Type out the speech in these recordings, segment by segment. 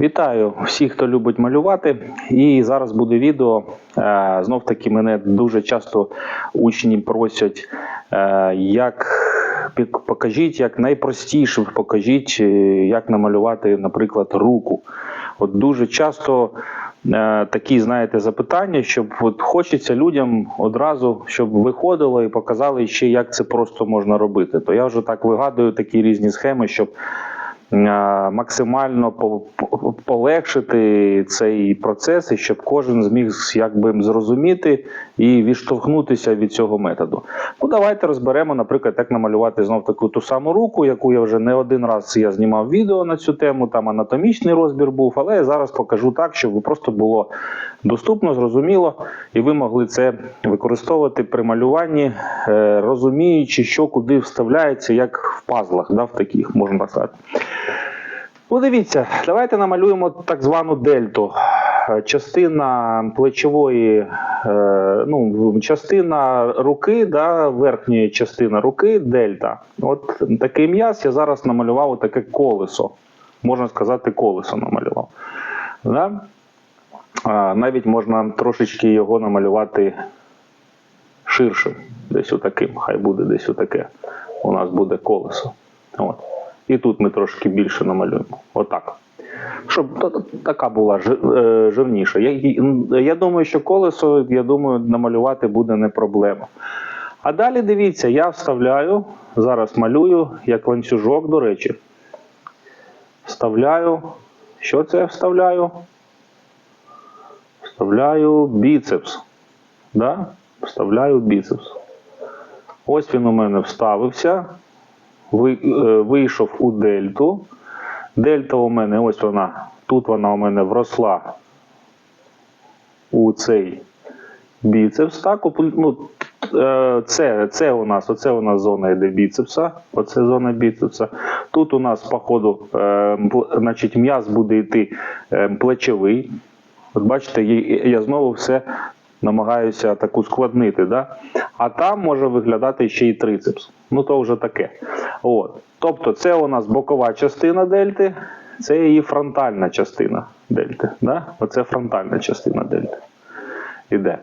Вітаю всіх, хто любить малювати. І зараз буде відео. Е, Знов таки мене дуже часто учні просять, е, як покажіть, як найпростіше покажіть, е, як намалювати, наприклад, руку. От дуже часто такі, знаєте, запитання, щоб от хочеться людям одразу, щоб виходило і показали ще, як це просто можна робити. То я вже так вигадую такі різні схеми, щоб максимально полегшити цей процес, і щоб кожен зміг якби зрозуміти і відштовхнутися від цього методу. Ну, давайте розберемо, наприклад, як намалювати знов таку ту саму руку, яку я вже не один раз я знімав відео на цю тему. Там анатомічний розбір був, але я зараз покажу так, щоб просто було доступно, зрозуміло, і ви могли це використовувати при малюванні, е, розуміючи, що куди вставляється, як в пазлах, да, в таких можна так сказати. Ну, дивіться, давайте намалюємо так звану дельту. Е, Частина плечової, е, ну, частина руки, да, верхня частина руки дельта. От такий м'яз я зараз намалював таке колесо. Можна сказати, колесо намалював. Да? Навіть можна трошечки його намалювати ширшим. Десь отаким. Хай буде десь отаке. У нас буде колесо. От. І тут ми трошки більше намалюємо. Отак. Щоб та- та- така була е, жирніша. Я, я думаю, що колесо, я думаю, намалювати буде не проблема. А далі дивіться, я вставляю, зараз малюю як ланцюжок, до речі. Вставляю. Що це я вставляю? Вставляю біцепс. Да? Вставляю біцепс. Ось він у мене вставився. Е, Вийшов у дельту. Дельта у мене, ось вона. Тут вона у мене вросла у цей біцепс. Так, ну, е, це, це у нас, оце у нас зона йде біцепса. Оце зона біцепса. Тут у нас, по ходу, е, значить, м'яз буде йти плечовий. От бачите, я знову все намагаюся так ускладнити. Да? А там може виглядати ще й трицепс. Ну то вже таке. От. Тобто, це у нас бокова частина дельти, це її фронтальна частина дельти. Да? Оце фронтальна частина дельти. Іде.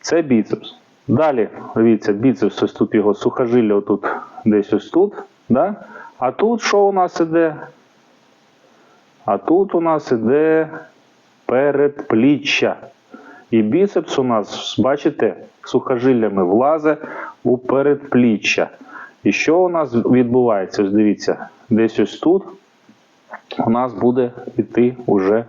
Це біцепс. Далі, дивіться, біцепс, ось тут його сухожилля, тут десь ось тут. Да? А тут що у нас іде? А тут у нас іде передпліччя. І біцепс у нас, бачите, сухожиллями влазить у передпліччя. І що у нас відбувається? Ось дивіться, десь ось тут у нас буде йти уже,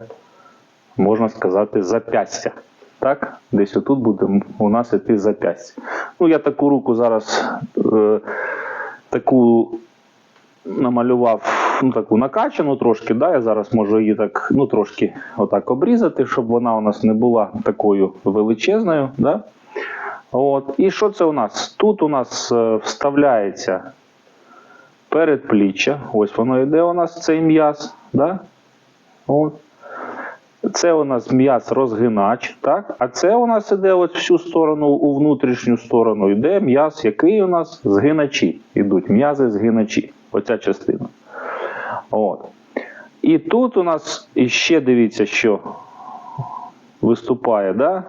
можна сказати, запястя. Так? Десь отут буде у нас йти запястя. Ну, я таку руку зараз е, таку намалював ну, таку накачану трошки. Да? Я зараз можу її так, ну, трошки отак обрізати, щоб вона у нас не була такою величезною. Да? От. І що це у нас? Тут у нас е, вставляється передпліччя. Ось воно йде у нас цей м'яз. Да? От. Це у нас м'яз розгинач, так? а це у нас іде от всю сторону, у внутрішню сторону йде м'яз, який у нас згиначі. Ідуть м'язи згиначі. Оця частина. От. І тут у нас іще дивіться, що виступає, да?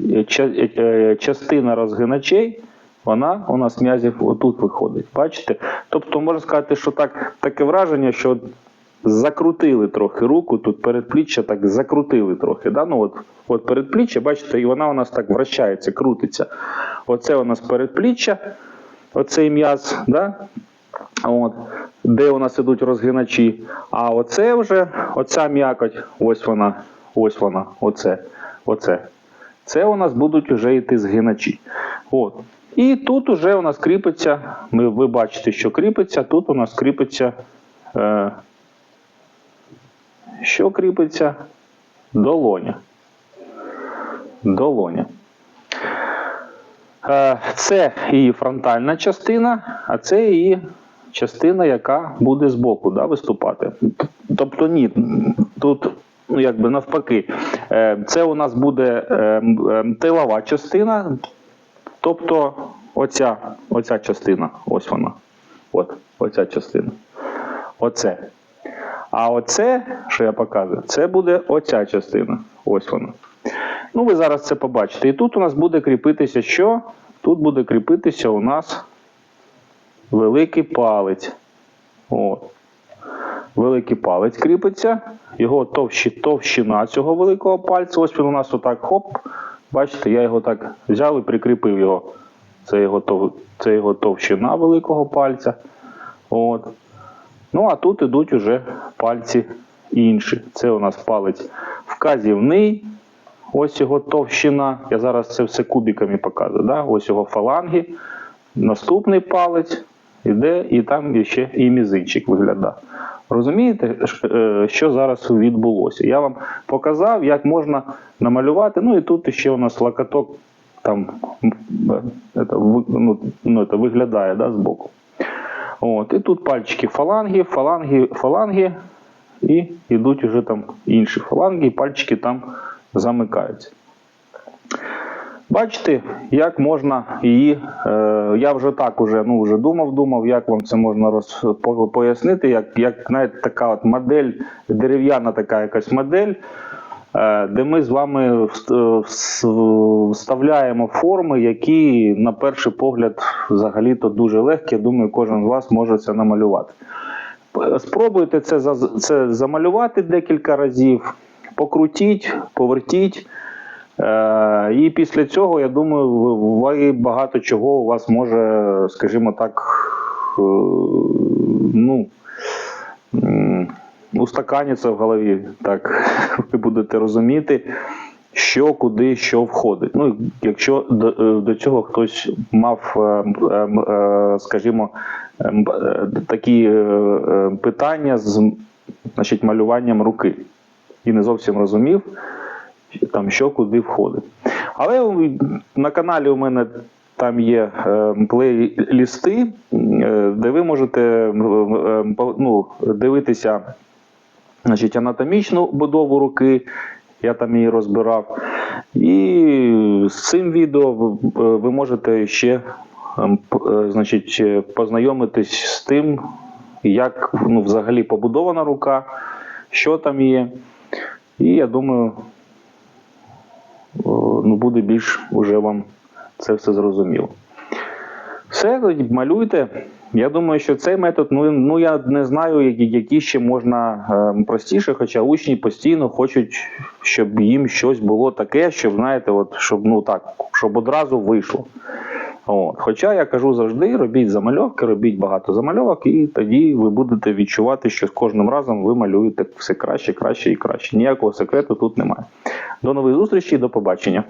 Е, частина розгиначей, вона у нас м'язів отут виходить. Бачите? Тобто можна сказати, що так, таке враження, що закрутили трохи руку, тут передпліччя так закрутили трохи. Да? Ну, от, от передпліччя, бачите, і вона у нас так вращається, крутиться. Оце у нас передпліччя, оцей м'яз, да? От, де у нас ідуть розгиначі. А оце вже, оця м'якоть, ось вона, ось вона, оце, оце. Це у нас будуть вже йти згиначі. От. І тут уже у нас кріпиться, ми, ви бачите, що кріпиться, тут у нас кріпиться. Е, що кріпиться? Долоня. Долоня. Е, Це її фронтальна частина, а це її частина, яка буде збоку да, виступати. Тобто ні, тут ну, якби навпаки, Е, це у нас буде е, е, тилова частина, тобто оця, оця частина, ось вона. От, оця частина. Оце. А оце, що я показую, це буде оця частина. Ось вона. Ну, ви зараз це побачите. І тут у нас буде кріпитися що? Тут буде кріпитися у нас великий палець. От. Великий палець кріпиться, його товщі, товщина цього великого пальця. Ось він у нас отак хоп. Бачите, я його так взяв і прикріпив його. Це його, тов- це його товщина великого пальця. От. Ну, а тут ідуть уже пальці інші. Це у нас палець вказівний. Ось його товщина. Я зараз це все кубиками показую. Да? Ось його фаланги. Наступний палець іде, і там ще і мізинчик виглядає. Розумієте, е, що зараз відбулося? Я вам показав, як можна намалювати. Ну і тут ще у нас локоток там е, ну, ну, це виглядає да, збоку. От, і тут пальчики фаланги, фаланги, фаланги, і йдуть уже там інші фаланги, і пальчики там замикаються. Бачите, як можна її. Е, я вже так уже, ну, вже думав, думав, як вам це можна роз, по- пояснити, як, як знаєте, така от модель, дерев'яна така якась модель, е, де ми з вами е, вс- вставляємо форми, які на перший погляд взагалі-то дуже легкі. Думаю, кожен з вас може це намалювати. Спробуйте це, це замалювати декілька разів, покрутіть, повертіть. Е, і після цього, я думаю, ви- багато чого у вас може, скажімо так, е, ну, устаканіться в голові. Так, ви будете розуміти, що, куди, що входить. Ну, якщо до, е, до цього хтось мав, скажімо, такі питання з значить, малюванням руки і не зовсім розумів, там що куди входить. Але на каналі у мене там є е, плейлісти, е, де ви можете е, ну, дивитися значить, анатомічну будову руки. Я там її розбирав. І з цим відео ви, можете ще ем, значить, познайомитись з тим, як ну, взагалі побудована рука, що там є. І я думаю, ну, буде більш уже вам це все зрозуміло. Все, малюйте. Я думаю, що цей метод, ну, ну я не знаю, які ще можна е, простіше, хоча учні постійно хочуть, щоб їм щось було таке, щоб, знаєте, от, щоб, ну, так, щоб одразу вийшло. От. Хоча я кажу завжди, робіть замальовки, робіть багато замальовок, і тоді ви будете відчувати, що з кожним разом ви малюєте все краще, краще і краще. Ніякого секрету тут немає. До нових зустрічей, до побачення.